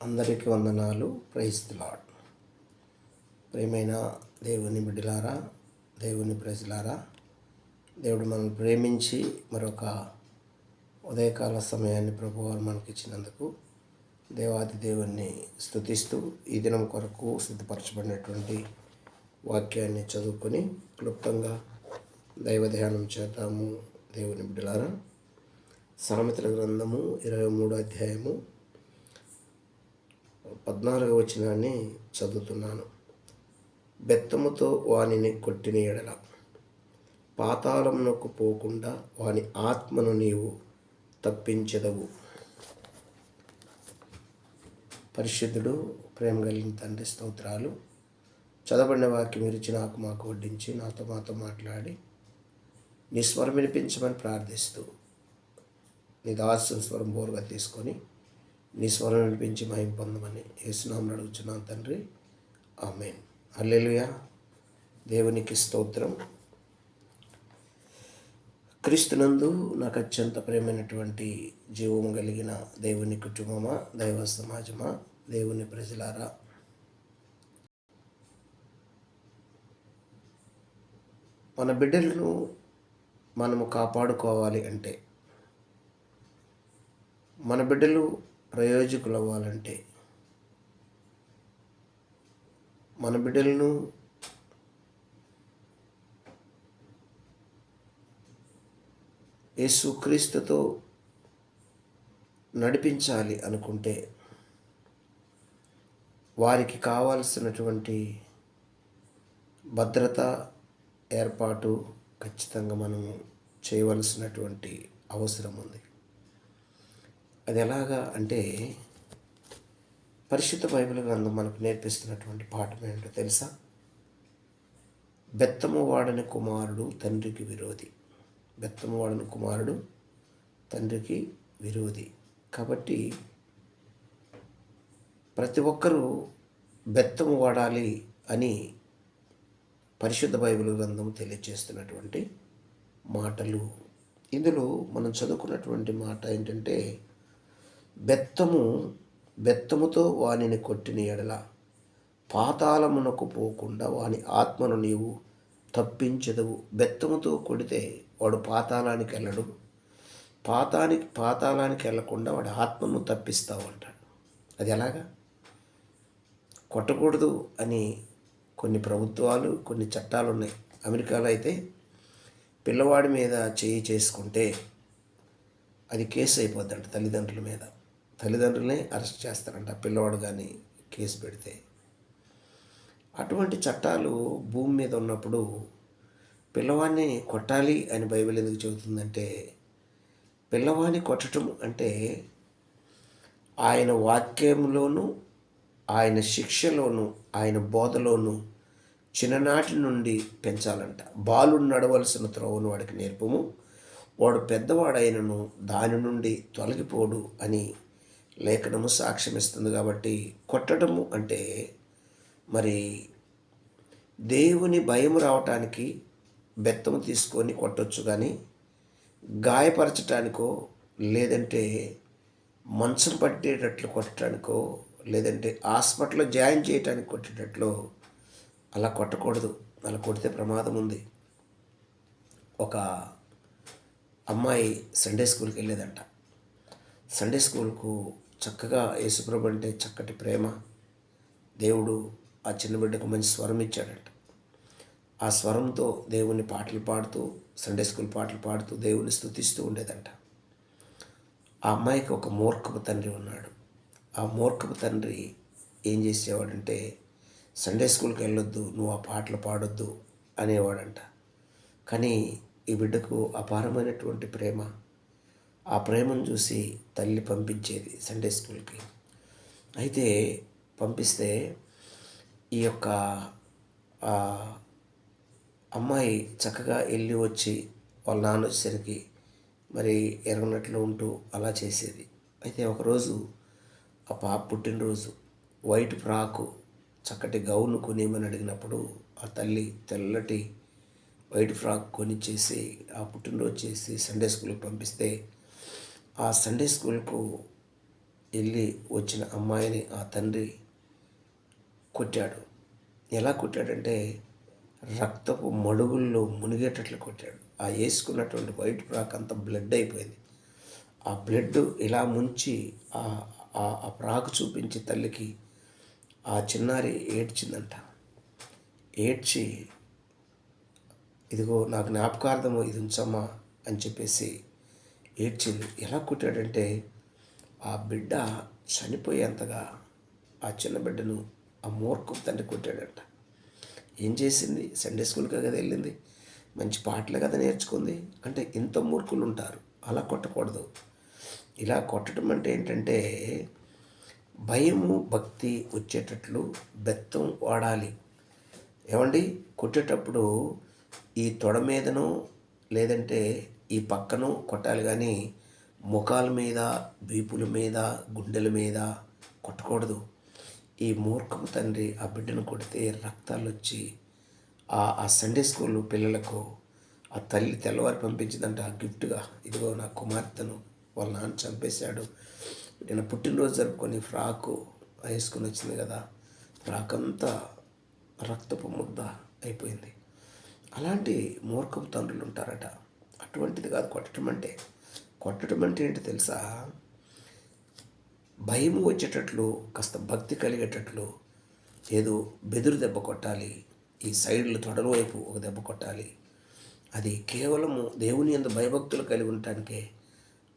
అందరికీ వందనాలు. ప్రైస్తులాడ్ ప్రేమైన దేవుని బిడ్డలారా దేవుని ప్రజలారా దేవుడు మనల్ని ప్రేమించి మరొక ఉదయకాల సమయాన్ని ప్రభువారు మనకి ఇచ్చినందుకు దేవాది దేవుణ్ణి స్తుతిస్తూ ఈ దినం కొరకు సిద్ధపరచబడినటువంటి వాక్యాన్ని చదువుకొని క్లుప్తంగా దైవ ధ్యానం చేద్దాము దేవుని బిడ్డలారా. సామెతల గ్రంథము ఇరవై మూడో అధ్యాయము పద్నాలుగవ వచనాన్ని చదువుతున్నాను. బెత్తముతో వానిని కొట్టిన ఎడల పాతాళంలోకి పోకుండా వాని ఆత్మను నీవు తప్పించదవు. పరిశుద్ధుడు ప్రేమ కలిగిన తండ్రి స్తోత్రాలు. చదవబడిన వాక్యం ఇరిచి నాకు మాకు వడ్డించి నాతో మాతో మాట్లాడి నీ స్వరం వినిపించమని ప్రార్థిస్తూ నీ దాస్యం స్వరం బోరుగా తీసుకొని నీ స్వరం వినిపించి మహిం పొందమని యేసునామని అడుగుచున్నాను తండ్రి. ఆమెన్. అల్లెలుయా దేవునికి స్తోత్రం. క్రీస్తునందు నాకు అత్యంత ప్రేమైనటువంటి జీవం కలిగిన దేవుని కుటుంబమా దైవ సమాజమా దేవుని ప్రజలారా? మన బిడ్డలను మనము కాపాడుకోవాలి అంటే మన బిడ్డలు ప్రయోజకులవ్వాలంటే మన బిడ్డలను యేసుక్రీస్తుతో నడిపించాలి అనుకుంటే వారికి కావాల్సినటువంటి భద్రత ఏర్పాటు ఖచ్చితంగా మనము చేయవలసినటువంటి అవసరం ఉంది. అది ఎలాగా అంటే పరిశుద్ధ బైబిల్ గ్రంథం మనకు నేర్పిస్తున్నటువంటి పాఠం ఏంటో తెలుసా? బెత్తము వాడని కుమారుడు తండ్రికి విరోధి. బెత్తము వాడని కుమారుడు తండ్రికి విరోధి. కాబట్టి ప్రతి ఒక్కరూ బెత్తము వాడాలి అని పరిశుద్ధ బైబిల్ గ్రంథం తెలియజేస్తున్నటువంటి మాటలు. ఇందులో మనం చదువుకున్నటువంటి మాట ఏంటంటే బెత్తము బెత్తముతో వానిని కొట్టిన ఎడల పాతాళమునకు పోకుండా వాని ఆత్మను నీవు తప్పించదవు. బెత్తముతో కొడితే వాడు పాతాళానికి వెళ్ళడు పాతానికి పాతాళానికి వెళ్ళకుండా వాడి ఆత్మను తప్పిస్తావు అంటాడు. అది ఎలాగా? కొట్టకూడదు అని కొన్ని ప్రభుత్వాలు కొన్ని చట్టాలు ఉన్నాయి అమెరికాలో అయితే పిల్లవాడి మీద చేయి చేసుకుంటే అది కేసు అయిపోద్దంట తల్లిదండ్రుల మీద. తల్లిదండ్రులనే అరెస్ట్ చేస్తారంట పిల్లవాడు కానీ కేసు పెడితే. అటువంటి చట్టాలు భూమి మీద ఉన్నప్పుడు పిల్లవాడిని కొట్టాలి అని బైబిల్ ఎందుకు చెబుతుందంటే పిల్లవాడిని కొట్టడం అంటే ఆయన వాక్యంలోను ఆయన శిక్షలోను ఆయన బోధలోను చిన్ననాటి నుండి పెంచాలంట. బాలుడు నడవలసిన త్రోవను వాడికి నేర్పము. వాడు పెద్దవాడైనను దాని నుండి తొలగిపోడు అని లేఖనము సాక్ష్యం ఇస్తుంది కాబట్టి కొట్టడము అంటే మరి దేవుని భయం రావటానికి బెత్తము తీసుకొని కొట్టొచ్చు కానీ గాయపరచటానికో లేదంటే మంచం పట్టేటట్లు కొట్టడానికో లేదంటే హాస్పిటల్లో జాయిన్ చేయటానికి కొట్టేటట్లు అలా కొట్టకూడదు. అలా కొడితే ప్రమాదం ఉంది. ఒక అమ్మాయి సండే స్కూల్కి వెళ్ళేదంట. సండే స్కూల్కు చక్కగా యేసుప్రభు అంటే చక్కటి ప్రేమ. దేవుడు ఆ చిన్న బిడ్డకు మంచి స్వరం ఇచ్చాడంట. ఆ స్వరంతో దేవుని పాటలు పాడుతూ సండే స్కూల్ పాటలు పాడుతూ దేవుని స్థుతిస్తూ ఉండేదంట. ఆ అమ్మాయికి ఒక మూర్ఖపు తండ్రి ఉన్నాడు. ఆ మూర్ఖపు తండ్రి ఏం చేసేవాడంటే సండే స్కూల్కి వెళ్ళొద్దు నువ్వు ఆ పాటలు పాడొద్దు అనేవాడంట. కానీ ఈ బిడ్డకు అపారమైనటువంటి ప్రేమ. ఆ ప్రేమను చూసి తల్లి పంపించేది సండే స్కూల్కి అయితే పంపిస్తే ఈ యొక్క అమ్మాయి చక్కగా వెళ్ళి వచ్చి వాళ్ళ నాన్న వచ్చేసరికి మరి ఎరగనట్లు ఉంటూ అలా చేసేది. అయితే ఒకరోజు ఆ పాప పుట్టినరోజు వైట్ ఫ్రాకు చక్కటి గౌను కొనిమని అడిగినప్పుడు ఆ తల్లి తెల్లటి వైట్ ఫ్రాక్ కొనిచ్చేసి ఆ పుట్టినరోజు చేసి సండే స్కూల్కి పంపిస్తే ఆ సండే స్కూల్కు వెళ్ళి వచ్చిన అమ్మాయిని ఆ తండ్రి కొట్టాడు. ఎలా కొట్టాడంటే రక్తపు మడుగుల్లో మునిగేటట్లు కొట్టాడు. ఆ వేసుకున్నటువంటి వైట్ ఫ్రాక్ అంతా బ్లడ్ అయిపోయింది. ఆ బ్లడ్ ఇలా ముంచి ఆ ఆ- ఆ ప్రాకు చూపించి తల్లికి ఆ చిన్నారి ఏడ్చిందంట. ఏడ్చి ఇదిగో నాకు జ్ఞాపకార్థము ఇది ఉంచమ్మా అని చెప్పేసి ఏడ్చింది. ఎలా కొట్టాడంటే ఆ బిడ్డ చనిపోయేంతగా ఆ చిన్న బిడ్డను ఆ మూర్ఖం తండ్రి కొట్టాడంట. ఏం చేసింది? సండే స్కూల్కి కదా వెళ్ళింది. మంచి పాటలు కదా నేర్చుకుంది. అంటే ఇంత మూర్ఖులు ఉంటారు. అలా కొట్టకూడదు. ఇలా కొట్టడం అంటే ఏంటంటే భయము భక్తి వచ్చేటట్లు బెత్తం వాడాలి. ఏమండి? కొట్టేటప్పుడు ఈ తొడ మీదను లేదంటే ఈ పక్కను కొట్టాలి కానీ ముఖాల మీద వీపుల మీద గుండెల మీద కొట్టకూడదు. ఈ మూర్ఖము తండ్రి ఆ బిడ్డను కొడితే రక్తాలు వచ్చి ఆ ఆ సండే స్కూల్ పిల్లలకు ఆ తల్లి తెల్లవారి పంపించిందంట ఆ గిఫ్ట్గా. ఇదిగో నా కుమార్తెను వాళ్ళ నాన్న చంపేశాడు. నేను పుట్టినరోజు జరుపుకొని ఫ్రాకు వేసుకుని వచ్చింది కదా ఫ్రాక్ అంతా రక్తపు ముద్ద అయిపోయింది. అలాంటి మూర్ఖపు తండ్రులు ఉంటారట. అటువంటిది కాదు. కొట్టడం అంటే కొట్టడం అంటే ఏంటి తెలుసా? భయం వచ్చేటట్లు కాస్త భక్తి కలిగేటట్లు ఏదో బెదురు దెబ్బ కొట్టాలి. ఈ సైడ్లు తొడల వైపు ఒక దెబ్బ కొట్టాలి. అది కేవలము దేవుని ఎందు భయభక్తులు కలిగి ఉండటానికే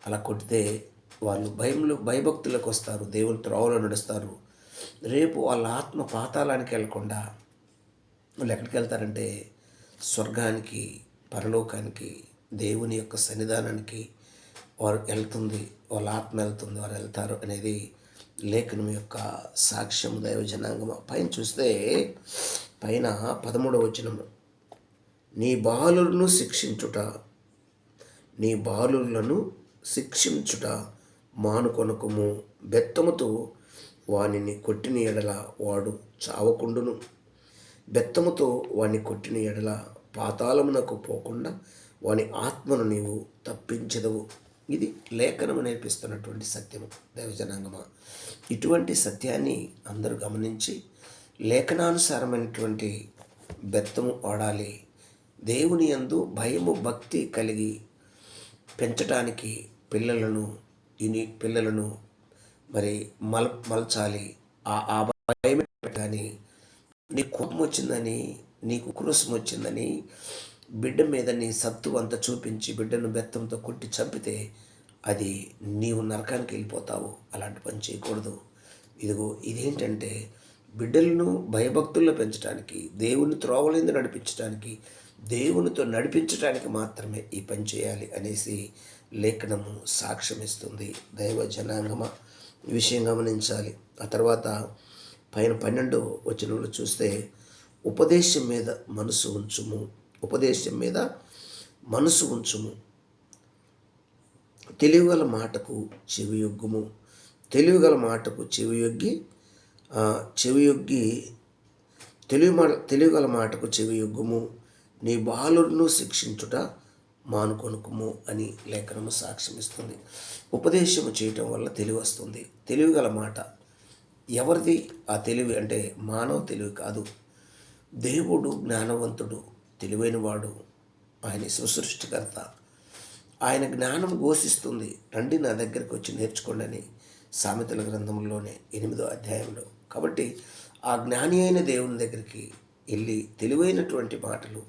అలా కొడితే వాళ్ళు భయంలో భయభక్తులకు వస్తారు. దేవుని త్రోవలో నడుస్తారు. రేపు వాళ్ళ ఆత్మ పాతాళానికి వెళ్ళకుండా వాళ్ళు ఎక్కడికి వెళ్తారంటే స్వర్గానికి పరలోకానికి దేవుని యొక్క సన్నిధానానికి వారు వెళ్తుంది వాళ్ళ ఆత్మ వెళ్తుంది వారు వెళ్తారు అనేది లేఖనం యొక్క సాక్ష్యం దైవ జనాంగం. పైన చూస్తే పైన పదమూడవ వచనము నీ బాలులను శిక్షించుట నీ బాలులను శిక్షించుట మానుకొనకము. బెత్తముతో వానిని కొట్టిన ఎడల వాడు చావకుండును. బెత్తముతో వాని కొట్టిన ఎడల పాతాళమునకు పోకుండా వాని ఆత్మను నీవు తప్పించదవు. ఇది లేఖనము నేర్పిస్తున్నటువంటి సత్యము. దేవజనాంగమ. ఇటువంటి సత్యాన్ని అందరూ గమనించి లేఖనానుసారమైనటువంటి బెత్తము వాడాలి. దేవుని యందు భయము భక్తి కలిగి పెంచడానికి పిల్లలను ఇని పిల్లలను మరి మల మలచాలి. ఆ ఆ భయం కానీ నీ కోపం వచ్చిందని నీకు క్రోసం వచ్చిందని బిడ్డ మీద నీ సత్తు అంతా చూపించి బిడ్డను బెత్తంతో కొట్టి చంపితే అది నీవు నరకానికి వెళ్ళిపోతావు. అలాంటి పని చేయకూడదు. ఇదిగో ఇదేంటంటే బిడ్డలను భయభక్తుల్లో పెంచడానికి దేవుని త్రోవలేందు నడిపించడానికి దేవునితో నడిపించడానికి మాత్రమే ఈ పని చేయాలి అనేసి లేఖనము సాక్ష్యం ఇస్తుంది దైవ జనాంగమ? విషయం గమనించాలి. ఆ తర్వాత పైన పన్నెండు వచనంలో చూస్తే ఉపదేశం మీద మనసు ఉంచుము. ఉపదేశం మీద మనసు ఉంచుము. తెలివిగల మాటకు చెవియొగ్గుము తెలివిగల మాటకు చెవియొగ్గి చెవియొగ్గి తెలివి మాట తెలివిగల మాటకు చెవియొగ్గుము నీ బాలులను శిక్షించుట మానుకొనుకుము అని లేఖనము సాక్ష్యమిస్తుంది. ఉపదేశము చేయటం వల్ల తెలివి వస్తుంది. తెలివిగల మాట ఎవరిది? ఆ తెలివి అంటే మానవ తెలివి కాదు. దేవుడు జ్ఞానవంతుడు. తెలివైనవాడు. ఆయన సుసృష్టికర్త. ఆయన జ్ఞానం ఘోషిస్తుంది. రండి నా దగ్గరికి వచ్చి నేర్చుకోండి అని సామెతల గ్రంథంలోనే ఎనిమిదో అధ్యాయంలో. కాబట్టి ఆ జ్ఞాని అయిన దేవుని దగ్గరికి వెళ్ళి తెలివైనటువంటి మాటలు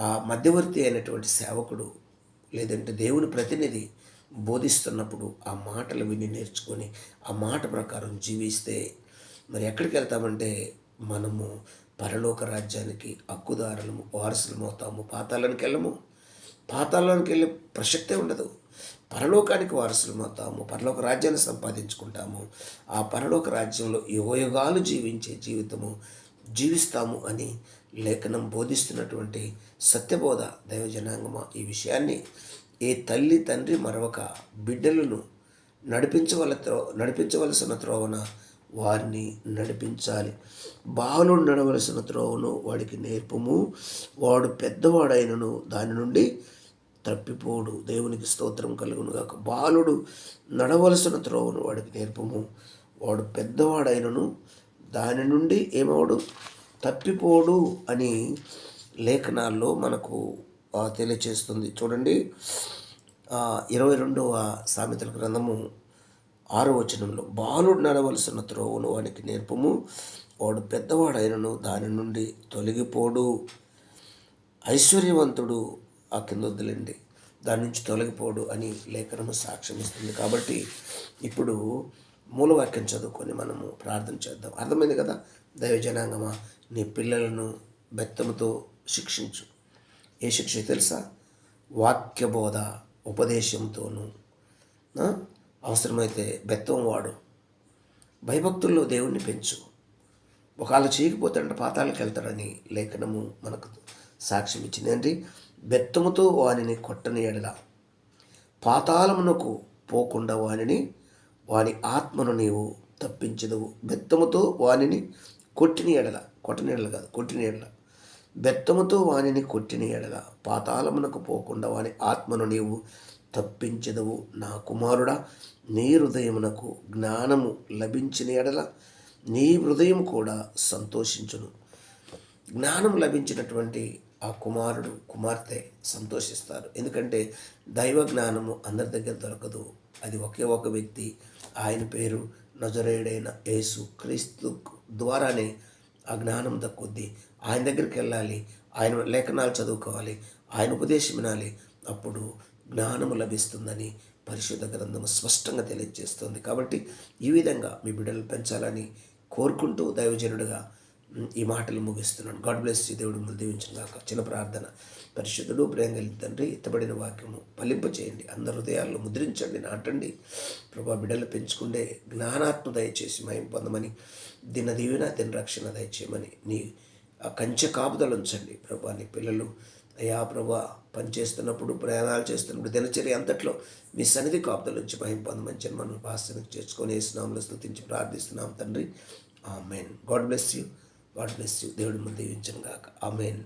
ఆ మధ్యవర్తి అయినటువంటి సేవకుడు లేదంటే దేవుని ప్రతినిధి బోధిస్తున్నప్పుడు ఆ మాటలు విని నేర్చుకొని ఆ మాట ప్రకారం జీవిస్తే మరి ఎక్కడికి వెళ్తామంటే మనము పరలోక రాజ్యానికి హక్కుదారులము వారసులము అవుతాము. పాతాళానికి వెళ్ళము. పాతాళానికి వెళ్ళే ప్రసక్తే ఉండదు. పరలోకానికి వారసులు అవుతాము. పరలోక రాజ్యాన్ని సంపాదించుకుంటాము. ఆ పరలోక రాజ్యంలో యుగయుగాలు జీవించే జీవితము జీవిస్తాము అని లేఖనం బోధిస్తున్నటువంటి సత్యబోధ దైవజనాంగమ ఈ విషయాన్ని ఏ తల్లి తండ్రి మరొక బిడ్డలను నడిపించవల త్రో నడిపించవలసిన త్రోవన వారిని నడిపించాలి. బాలుడు నడవలసిన త్రోవను వాడికి నేర్పము. వాడు పెద్దవాడైనను దాని నుండి తప్పిపోడు. దేవునికి స్తోత్రం కలుగును గాక. బాలుడు నడవలసిన త్రోవను వాడికి నేర్పము. వాడు పెద్దవాడైనను దాని నుండి ఏమవడు? తప్పిపోడు అని లేఖనాల్లో మనకు తెలియచేస్తుంది. చూడండి ఇరవై రెండవ సామెతల గ్రంథము ఆరో వచనంలో బాలుడు నడవలసిన త్రోవను వానికి నేర్పము. వాడు పెద్దవాడైనను దాని నుండి తొలగిపోడు. ఐశ్వర్యవంతుడు ఆ కింద వద్దులండి దాని నుంచి తొలగిపోడు అని లేఖనము సాక్ష్యం ఇస్తుంది కాబట్టి ఇప్పుడు మూలవాక్యం చదువుకొని మనము ప్రార్థన చేద్దాం. అర్థమైంది కదా? దైవజనాంగమా నీ పిల్లలను బెత్తముతో శిక్షించు. ఏ శిక్ష తెలుసా? వాక్య బోధ ఉపదేశంతోనూ అవసరమైతే బెత్తం వాడు. భయభక్తుల్లో దేవుణ్ణి పెంచు. ఒకవేళ చేయకపోతాడంటే పాతాలకు వెళ్తాడని లేఖనము మనకు సాక్ష్యం ఇచ్చిందండి బెత్తముతో వానిని కొట్టని ఎడల. పాతాళమునకు పోకుండా వానిని వాని ఆత్మను నీవు తప్పించదవు. బెత్తముతో వానిని కొట్టిన ఎడల. కొట్టిన ఎడల కాదు కొట్టిన ఎడల. బెత్తముతో వానిని కొట్టిన ఎడల. పాతాళమునకు పోకుండా వాని ఆత్మను నీవు తప్పించదవు నా కుమారుడా నీ హృదయమునకు జ్ఞానము లభించిన ఎడల నీ హృదయం కూడా సంతోషించును. జ్ఞానం లభించినటువంటి ఆ కుమారుడు కుమార్తె సంతోషిస్తారు. ఎందుకంటే దైవ జ్ఞానము అందరి దగ్గర దొరకదు. అది ఒకే ఒక వ్యక్తి ఆయన పేరు నజరేయుడైన యేసు క్రీస్తు ద్వారానే ఆ జ్ఞానం దక్కుద్ది. ఆయన దగ్గరికి వెళ్ళాలి ఆయన లేఖనాలు చదువుకోవాలి ఆయన ఉపదేశం వినాలి అప్పుడు జ్ఞానము లభిస్తుందని పరిశుద్ధ గ్రంథము స్పష్టంగా తెలియజేస్తుంది. కాబట్టి ఈ విధంగా మీ బిడ్డలు పెంచాలని కోరుకుంటూ దైవజనుడిగా ఈ మాటలు ముగిస్తున్నాను. గాడ్ బ్లెస్ దేవుడు మిమ్మల్ని దీవించిన దాకా చిన్న ప్రార్థన. పరిశుద్ధుడు ప్రేమ తండ్రి ఎత్తబడిన వాక్యము ఫలింప చేయండి. అందరి హృదయాల్లో ముద్రించండి నాటండి. ప్రభా బిడ్డలు పెంచుకుండే జ్ఞానాత్మ దయచేసి మయం పొందమని దిన దీవెన దిన రక్షణ దయచేయమని నీ ఆ కంచె కాపుదలు ఉంచండి. ప్రభా నీ పిల్లలు అయ్యా ప్రభా పనిచేస్తున్నప్పుడు ప్రయాణాలు చేస్తున్నప్పుడు దినచర్య అంతట్లో మీ సన్నిధి కాపుదల నుంచి మహిం పొందమని జన్మను భాషను చేర్చుకొని వేసినాంలో స్థుతించి ప్రార్థిస్తున్నాం తండ్రి. Amen. God bless you. God bless you. దేవుడి ముందు దీవించను గాక. మెయిన్